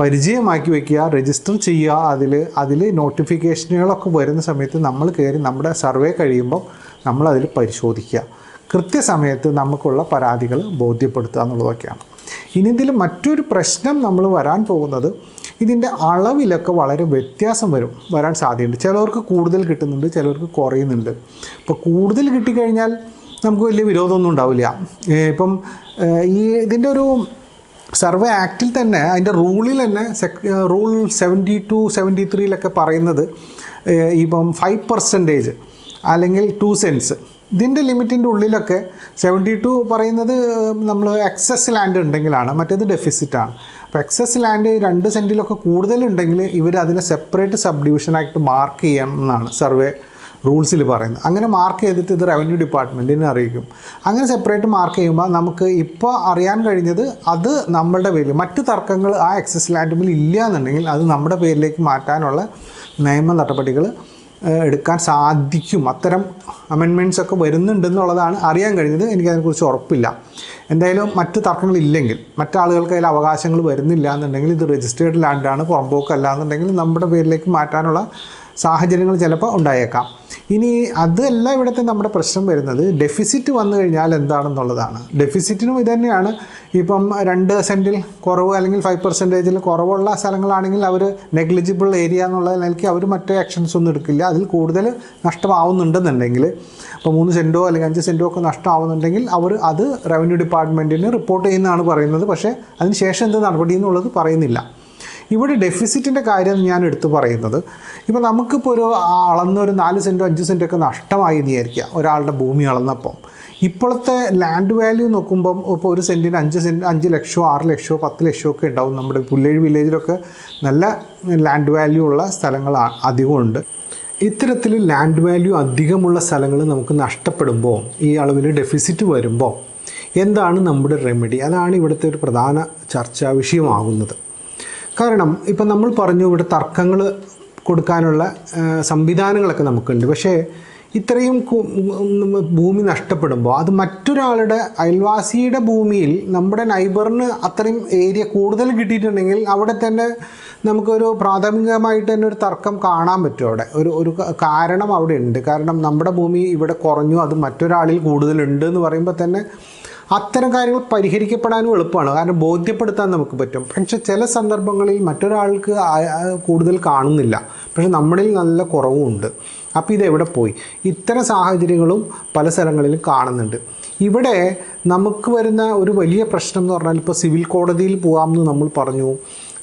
പരിചയമാക്കി വെക്കുക രജിസ്റ്റർ ചെയ്യുക അതിൽ അതിൽ നോട്ടിഫിക്കേഷനുകളൊക്കെ വരുന്ന സമയത്ത് നമ്മൾ കയറി നമ്മുടെ സർവേ കഴിയുമ്പം നമ്മൾ അതിൽ പരിശോധിക്കുക. കൃത്യസമയത്ത് നമുക്കുള്ള പരാതികൾ ബോധ്യപ്പെടുത്തുക എന്നുള്ളതൊക്കെയാണ്. ഇനി ഇതിൽ മറ്റൊരു പ്രശ്നം നമ്മൾ വരാൻ പോകുന്നത് ഇതിന്റെ അളവിലൊക്കെ വളരെ വ്യത്യാസം വരും വരാൻ സാധ്യതയുണ്ട്. ചിലവർക്ക് കൂടുതൽ കിട്ടുന്നുണ്ട് ചിലവർക്ക് കുറയുന്നുണ്ട്. ഇപ്പോൾ കൂടുതൽ കിട്ടിക്കഴിഞ്ഞാൽ നമുക്ക് വലിയ വിരോധമൊന്നും ഉണ്ടാവില്ല. ഇപ്പം ഈ ഇതിന്റെ ഒരു സർവേ ആക്റ്റിൽ തന്നെ അതിന്റെ റൂളിൽ തന്നെ റൂൾ സെവന്റി ടു സെവന്റി ത്രീയിലൊക്കെ പറയുന്നത് ഇപ്പം ഫൈവ് പെർസെന്റേജ് അല്ലെങ്കിൽ ടു സെൻസ് ഇതിന്റെ ലിമിറ്റിന്റെ ഉള്ളിലൊക്കെ സെവന്റി ടു പറയുന്നത് നമ്മൾ എക്സസ് ലാൻഡ് ഉണ്ടെങ്കിലാണ് മറ്റേത് ഡെഫിസിറ്റാണ് അപ്പോൾ എക്സസ് ലാൻഡ് രണ്ട് സെന്റിലൊക്കെ കൂടുതലുണ്ടെങ്കിൽ ഇവർ അതിനെ സെപ്പറേറ്റ് സബ് ഡിവിഷനായിട്ട് മാർക്ക് ചെയ്യണം എന്നാണ് സർവേ റൂൾസിൽ പറയുന്നത്. അങ്ങനെ മാർക്ക് ചെയ്തിട്ട് ഇത് റവന്യൂ ഡിപ്പാർട്ട്മെന്റിനെ അറിയിക്കും. അങ്ങനെ സെപ്പറേറ്റ് മാർക്ക് ചെയ്യുമ്പോൾ നമുക്ക് ഇപ്പോൾ അറിയാൻ കഴിഞ്ഞത് അത് നമ്മളുടെ പേരിൽ മറ്റു തർക്കങ്ങൾ ആ എക്സസ് ലാൻഡിൽ ഇല്ല എന്നുണ്ടെങ്കിൽ അത് നമ്മുടെ പേരിലേക്ക് മാറ്റാനുള്ള നിയമ നടപടികൾ എടുക്കാൻ സാധിക്കും. അത്തരം അമെൻമെന്റ്സ് ഒക്കെ വരുന്നുണ്ടെന്നുള്ളതാണ് അറിയാൻ കഴിഞ്ഞത്. എനിക്കതിനെക്കുറിച്ച് ഉറപ്പില്ല. എന്തായാലും മറ്റ് തർക്കങ്ങളില്ലെങ്കിൽ മറ്റാളുകൾക്ക് അതിൽ അവകാശങ്ങൾ വരുന്നില്ല എന്നുണ്ടെങ്കിൽ ഇത് രജിസ്റ്റേർഡ് ലാൻഡാണ് പുറമ്പോക്കല്ല എന്നുണ്ടെങ്കിൽ നമ്മുടെ പേരിലേക്ക് മാറ്റാനുള്ള സാഹചര്യങ്ങൾ ചിലപ്പോൾ ഉണ്ടായേക്കാം. ഇനി അതല്ല ഇവിടുത്തെ നമ്മുടെ പ്രശ്നം വരുന്നത്. ഡെഫിസിറ്റ് വന്നു കഴിഞ്ഞാൽ എന്താണെന്നുള്ളതാണ്. ഡെഫിസിറ്റിനും ഇത് തന്നെയാണ്. ഇപ്പം രണ്ട് സെന്റിൽ കുറവ് അല്ലെങ്കിൽ ഫൈവ് പെർസെന്റേജിൽ കുറവുള്ള സ്ഥലങ്ങളാണെങ്കിൽ അവർ നെഗ്ലിജിബിൾ ഏരിയ എന്നുള്ള നിലയ്ക്ക് അവർ മറ്റേ ആക്ഷൻസ് ഒന്നും എടുക്കില്ല. അതിൽ കൂടുതൽ നഷ്ടമാവുന്നുണ്ടെന്നുണ്ടെങ്കിൽ ഇപ്പോൾ മൂന്ന് സെന്റോ അല്ലെങ്കിൽ അഞ്ച് സെന്റോ ഒക്കെ നഷ്ടമാവുന്നുണ്ടെങ്കിൽ അവർ അത് റവന്യൂ ഡിപ്പാർട്ട്മെന്റിന് റിപ്പോർട്ട് ചെയ്യുന്നതാണ് പറയുന്നത്. പക്ഷേ അതിന് ശേഷം എന്ത് നടപടി എന്നുള്ളത് പറയുന്നില്ല. ഇവിടെ ഡെഫിസിറ്റിന്റെ കാര്യം ഞാൻ എടുത്തു പറയുന്നത് ഇപ്പോൾ നമുക്കിപ്പോൾ ഒരു അളന്ന ഒരു നാല് സെന്റോ അഞ്ച് സെന്റോ ഒക്കെ നഷ്ടമായി എന്ന് വിചാരിക്കുക ഒരാളുടെ ഭൂമി അളന്നപ്പം. ഇപ്പോഴത്തെ ലാൻഡ് വാല്യൂ നോക്കുമ്പം ഇപ്പോൾ ഒരു സെന്റിന് അഞ്ച് സെന്റ് അഞ്ച് ലക്ഷമോ ആറ് ലക്ഷമോ പത്ത് ലക്ഷമോ ഒക്കെ ഉണ്ടാവും. നമ്മുടെ പുല്ലേഴ് വില്ലേജിലൊക്കെ നല്ല ലാൻഡ് വാല്യൂ ഉള്ള സ്ഥലങ്ങൾ അധികമുണ്ട്. ഇത്തരത്തിൽ ലാൻഡ് വാല്യൂ അധികമുള്ള സ്ഥലങ്ങൾ നമുക്ക് നഷ്ടപ്പെടുമ്പോൾ ഈ അളവിൽ ഡെഫിസിറ്റ് വരുമ്പോൾ എന്താണ് നമ്മുടെ റെമഡി അതാണ് ഇവിടുത്തെ ഒരു പ്രധാന ചർച്ചാ വിഷയമാകുന്നത്. കാരണം ഇപ്പം നമ്മൾ പറഞ്ഞു ഇവിടെ തർക്കങ്ങൾ കൊടുക്കാനുള്ള സംവിധാനങ്ങളൊക്കെ നമുക്കുണ്ട്. പക്ഷേ ഇത്രയും ഭൂമി നഷ്ടപ്പെടുമ്പോൾ അത് മറ്റൊരാളുടെ അയൽവാസിയുടെ ഭൂമിയിൽ നമ്മുടെ നൈബറിന് അത്രയും ഏരിയ കൂടുതൽ കിട്ടിയിട്ടുണ്ടെങ്കിൽ അവിടെ തന്നെ നമുക്കൊരു പ്രാഥമികമായിട്ട് തന്നെ ഒരു തർക്കം കാണാൻ പറ്റും അവിടെ. ഒരു ഒരു കാരണം അവിടെ ഉണ്ട്. കാരണം നമ്മുടെ ഭൂമി ഇവിടെ കുറഞ്ഞു അത് മറ്റൊരാളിൽ കൂടുതലുണ്ട് എന്ന് പറയുമ്പോൾ തന്നെ അത്തരം കാര്യങ്ങൾ പരിഹരിക്കപ്പെടാനും എളുപ്പമാണ്. കാരണം ബോധ്യപ്പെടുത്താൻ നമുക്ക് പറ്റും. പക്ഷെ ചില സന്ദർഭങ്ങളിൽ മറ്റൊരാൾക്ക് കൂടുതൽ കാണുന്നില്ല. പക്ഷെ നമ്മളിൽ നല്ല കുറവുമുണ്ട് അപ്പോൾ ഇതെവിടെ പോയി? ഇത്തരം സാഹചര്യങ്ങളും പല സ്ഥലങ്ങളിലും കാണുന്നുണ്ട്. ഇവിടെ നമുക്ക് വരുന്ന ഒരു വലിയ പ്രശ്നം എന്ന് പറഞ്ഞാൽ ഇപ്പോൾ സിവിൽ കോടതിയിൽ പോകാമെന്ന് നമ്മൾ പറഞ്ഞു.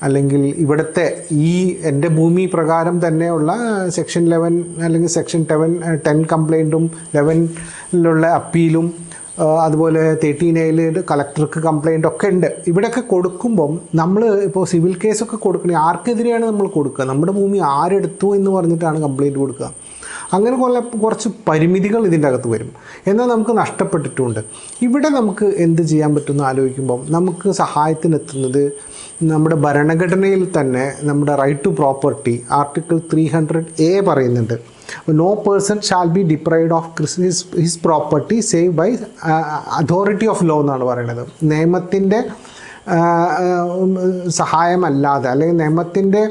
അല്ലെങ്കിൽ ഇവിടുത്തെ ഈ എന്റെ ഭൂമി പ്രകാരം തന്നെയുള്ള സെക്ഷൻ ലെവൻ അല്ലെങ്കിൽ സെക്ഷൻ ടെവൻ ടെൻ കംപ്ലൈന്റും ലെവനിലുള്ള അപ്പീലും അതുപോലെ തേർട്ടീൻ എയിൽ കളക്ടർക്ക് കംപ്ലൈന്റ് ഒക്കെ ഉണ്ട്. ഇവിടെയൊക്കെ കൊടുക്കുമ്പം നമ്മൾ ഇപ്പോൾ സിവിൽ കേസൊക്കെ കൊടുക്കണേ ആർക്കെതിരെയാണ് നമ്മൾ കൊടുക്കുക? നമ്മുടെ ഭൂമി ആരെടുത്തു എന്ന് പറഞ്ഞിട്ടാണ് കംപ്ലൈന്റ് കൊടുക്കുക. അങ്ങനെ കുറെ കുറച്ച് പരിമിതികൾ ഇതിന്റെ അകത്ത് വരും. എന്നാൽ നമുക്ക് നഷ്ടപ്പെട്ടിട്ടുമുണ്ട് ഇവിടെ നമുക്ക് എന്ത് ചെയ്യാൻ പറ്റുമെന്ന് ആലോചിക്കുമ്പം നമുക്ക് സഹായത്തിനെത്തുന്നത് നമ്മുടെ ഭരണഘടനയിൽ തന്നെ നമ്മുടെ right to property article three hundred A പറയുന്നുണ്ട്. No person shall be deprived of his his property save by authority of law എന്നാണ് പറയുന്നത്. നിയമത്തിന്റെ സഹായമല്ലാതെ അല്ലെങ്കിൽ നിയമത്തിന്റെ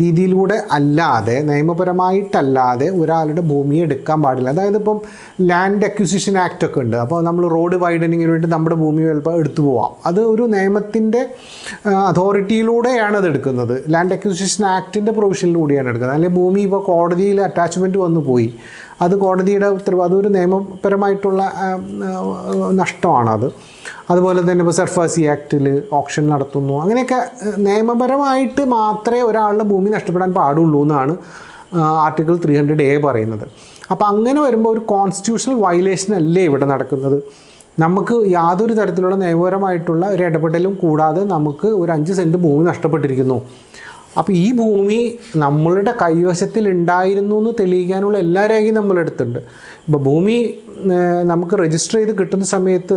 രീതിയിലൂടെ അല്ലാതെ നിയമപരമായിട്ടല്ലാതെ ഒരാളുടെ ഭൂമി എടുക്കാൻ പാടില്ല. അതായത് ഇപ്പം ലാൻഡ് അക്വിസിഷൻ ആക്ട് ഒക്കെ ഉണ്ട്. അപ്പോൾ നമ്മൾ റോഡ് വൈഡനിങ്ങിന് വേണ്ടി നമ്മുടെ ഭൂമി ചിലപ്പോൾ എടുത്തു പോവാം. അത് ഒരു നിയമത്തിന്റെ അതോറിറ്റിയിലൂടെയാണ് അത് എടുക്കുന്നത്. ലാൻഡ് അക്വിസിഷൻ ആക്ടിന്റെ പ്രൊവിഷനിലൂടെയാണ് എടുക്കുന്നത്. അല്ലെങ്കിൽ ഭൂമി ഇപ്പോൾ കോടതിയിൽ അറ്റാച്ച്മെന്റ് വന്നു പോയി. അത് കോടതിയുടെ ഉത്തരവ് അതൊരു നിയമപരമായിട്ടുള്ള നഷ്ടമാണത്. അതുപോലെ തന്നെ ഇപ്പോൾ സർഫാസി ആക്റ്റിൽ ഓപ്ഷൻ നടത്തുന്നു. അങ്ങനെയൊക്കെ നിയമപരമായിട്ട് മാത്രമേ ഒരാളുടെ ഭൂമി നഷ്ടപ്പെടാൻ പാടുള്ളൂ എന്നാണ് ആർട്ടിക്കിൾ ത്രീ ഹൺഡ്രഡ് എ പറയുന്നത്. അപ്പോൾ അങ്ങനെ വരുമ്പോൾ ഒരു കോൺസ്റ്റിറ്റ്യൂഷണൽ വയലേഷൻ അല്ലേ ഇവിടെ നടക്കുന്നത്? നമുക്ക് യാതൊരു തരത്തിലുള്ള നിയമപരമായിട്ടുള്ള ഒരു ഇടപെടലും കൂടാതെ നമുക്ക് ഒരു അഞ്ച് സെന്റ് ഭൂമി നഷ്ടപ്പെട്ടിരിക്കുന്നു. അപ്പോൾ ഈ ഭൂമി നമ്മളുടെ കൈവശത്തിൽ ഉണ്ടായിരുന്നു എന്ന് തെളിയിക്കാനുള്ള എല്ലാ രേഖയും നമ്മളെടുത്തുണ്ട് ഇപ്പോൾ ഭൂമി നമുക്ക് രജിസ്റ്റർ ചെയ്ത് കിട്ടുന്ന സമയത്ത്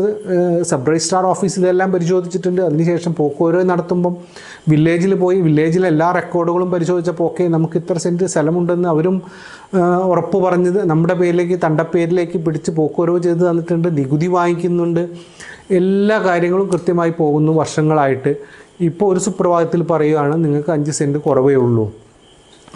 സബ് രജിസ്ട്രാർ ഓഫീസ് ഇതെല്ലാം പരിശോധിച്ചിട്ടുണ്ട്. അതിനുശേഷം പോക്കുവരവ് നടത്തുമ്പം വില്ലേജിൽ പോയി വില്ലേജിലെ എല്ലാ റെക്കോർഡുകളും പരിശോധിച്ചപ്പോൾ ഓക്കെ നമുക്ക് ഇത്ര സെന്റ് സ്ഥലമുണ്ടെന്ന് അവരും ഉറപ്പ് പറഞ്ഞത് നമ്മുടെ പേരിലേക്ക് തണ്ടപ്പേരിലേക്ക് പിടിച്ച് പോക്കുവരവ് ചെയ്ത് തന്നിട്ടുണ്ട്. നികുതി വാങ്ങിക്കുന്നുണ്ട്. എല്ലാ കാര്യങ്ങളും കൃത്യമായി പോകുന്നു വർഷങ്ങളായിട്ട്. ഇപ്പോൾ ഒരു സുപ്രഭാതത്തിൽ പറയുകയാണ് നിങ്ങൾക്ക് അഞ്ച് സെന്റ് കുറവേ ഉള്ളൂ.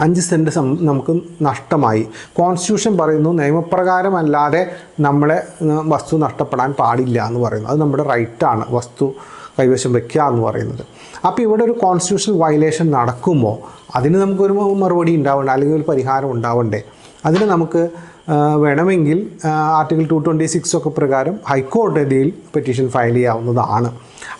അഞ്ച് സെന്റ് നമുക്ക് നഷ്ടമായി. കോൺസ്റ്റിറ്റ്യൂഷൻ പറയുന്നു നിയമപ്രകാരമല്ലാതെ നമ്മളെ വസ്തു നഷ്ടപ്പെടാൻ പാടില്ല എന്ന് പറയുന്നു. അത് നമ്മുടെ റൈറ്റാണ് വസ്തു കൈവശം വെക്കുക എന്ന് പറയുന്നത്. അപ്പോൾ ഇവിടെ ഒരു കോൺസ്റ്റിറ്റ്യൂഷൻ വയലേഷൻ നടക്കുമ്പോൾ അതിന് നമുക്കൊരു മറുപടി ഉണ്ടാവണ്ടേ? അല്ലെങ്കിൽ ഒരു പരിഹാരം ഉണ്ടാവണ്ടേ? അതിന് നമുക്ക് വേണമെങ്കിൽ ആർട്ടിക്കിൾ ടു ട്വന്റി സിക്സ് ഒക്കെ പ്രകാരം ഹൈക്കോടതിയിൽ പെറ്റീഷൻ ഫയൽ ചെയ്യാവുന്നതാണ്.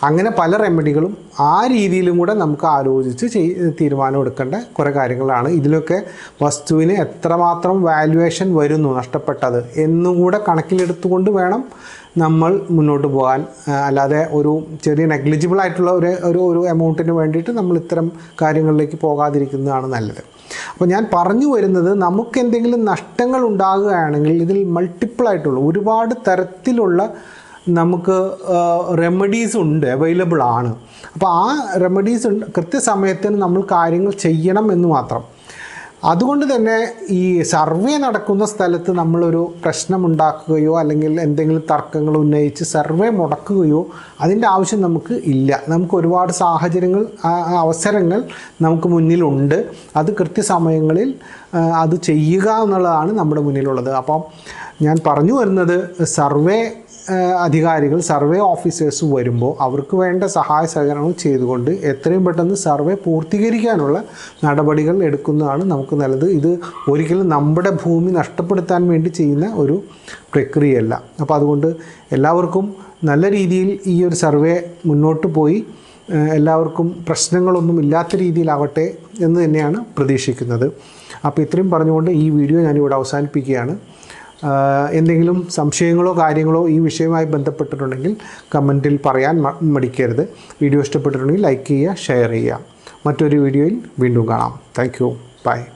അങ്ങനെ പല റെമഡികളും ആ രീതിയിലും കൂടെ നമുക്ക് ആലോചിച്ച് ചെയ് തീരുമാനം എടുക്കേണ്ട കുറേ കാര്യങ്ങളാണ്. ഇതിലൊക്കെ വസ്തുവിന് എത്രമാത്രം വാല്യുവേഷൻ വരുന്നു നഷ്ടപ്പെട്ടത് എന്നും കൂടെ കണക്കിലെടുത്തുകൊണ്ട് വേണം നമ്മൾ മുന്നോട്ട് പോകാൻ. അല്ലാതെ ഒരു ചെറിയ നെഗ്ലിജിബിൾ ആയിട്ടുള്ള ഒരു ഒരു ഒരു എമൗണ്ടിന് വേണ്ടിയിട്ട് നമ്മൾ ഇത്തരം കാര്യങ്ങളിലേക്ക് പോകാതിരിക്കുന്നതാണ് നല്ലത്. അപ്പോൾ ഞാൻ പറഞ്ഞു വരുന്നത് നമുക്ക് എന്തെങ്കിലും നഷ്ടങ്ങൾ ഉണ്ടാകുകയാണെങ്കിൽ ഇതിൽ മൾട്ടിപ്പിൾ ആയിട്ടുള്ള ഒരുപാട് തരത്തിലുള്ള നമുക്ക് റെമഡീസ് ഉണ്ട് അവൈലബിൾ ആണ്. അപ്പോൾ ആ റെമഡീസ് ഉണ്ട് കൃത്യസമയത്തിന് നമ്മൾ കാര്യങ്ങൾ ചെയ്യണം എന്ന് മാത്രം. അതുകൊണ്ട് തന്നെ ഈ സർവേ നടക്കുന്ന സ്ഥലത്ത് നമ്മളൊരു പ്രശ്നമുണ്ടാക്കുകയോ അല്ലെങ്കിൽ എന്തെങ്കിലും തർക്കങ്ങൾ ഉന്നയിച്ച് സർവേ മുടക്കുകയോ അതിന്റെ ആവശ്യം നമുക്ക് ഇല്ല. നമുക്ക് ഒരുപാട് സാഹചര്യങ്ങൾ അവസരങ്ങൾ നമുക്ക് മുന്നിലുണ്ട്. അത് കൃത്യസമയങ്ങളിൽ അത് ചെയ്യുക എന്നുള്ളതാണ് നമ്മുടെ മുന്നിലുള്ളത്. അപ്പം ഞാൻ പറഞ്ഞു വരുന്നത് സർവേ അധികാരികൾ സർവേ ഓഫീസേഴ്സ് വരുമ്പോൾ അവർക്ക് വേണ്ട സഹായ സഹകരണങ്ങൾ ചെയ്തുകൊണ്ട് എത്രയും പെട്ടെന്ന് സർവേ പൂർത്തീകരിക്കാനുള്ള നടപടികൾ എടുക്കുന്നതാണ് നമുക്ക് നല്ലത്. ഇത് ഒരിക്കലും നമ്മുടെ ഭൂമി നഷ്ടപ്പെടുത്താൻ വേണ്ടി ചെയ്യുന്ന ഒരു പ്രക്രിയയല്ല. അപ്പോൾ അതുകൊണ്ട് എല്ലാവർക്കും നല്ല രീതിയിൽ ഈ ഒരു സർവേ മുന്നോട്ട് പോയി. എല്ലാവർക്കും പ്രശ്നങ്ങളൊന്നും ഇല്ലാത്ത രീതിയിലാവട്ടെ എന്ന് തന്നെയാണ് പ്രതീക്ഷിക്കുന്നത്. അപ്പോൾ ഇത്രയും പറഞ്ഞുകൊണ്ട് ഈ വീഡിയോ ഞാനിവിടെ അവസാനിപ്പിക്കുകയാണ്. എന്തെങ്കിലും സംശയങ്ങളോ കാര്യങ്ങളോ ഈ വിഷയവുമായി ബന്ധപ്പെട്ടിട്ടുണ്ടെങ്കിൽ കമന്റിൽ പറയാൻ മടിക്കരുത്. വീഡിയോ ഇഷ്ടപ്പെട്ടിട്ടുണ്ടെങ്കിൽ ലൈക്ക് ചെയ്യുക ഷെയർ ചെയ്യുക. മറ്റൊരു വീഡിയോയിൽ വീണ്ടും കാണാം. Thank you. ബൈ.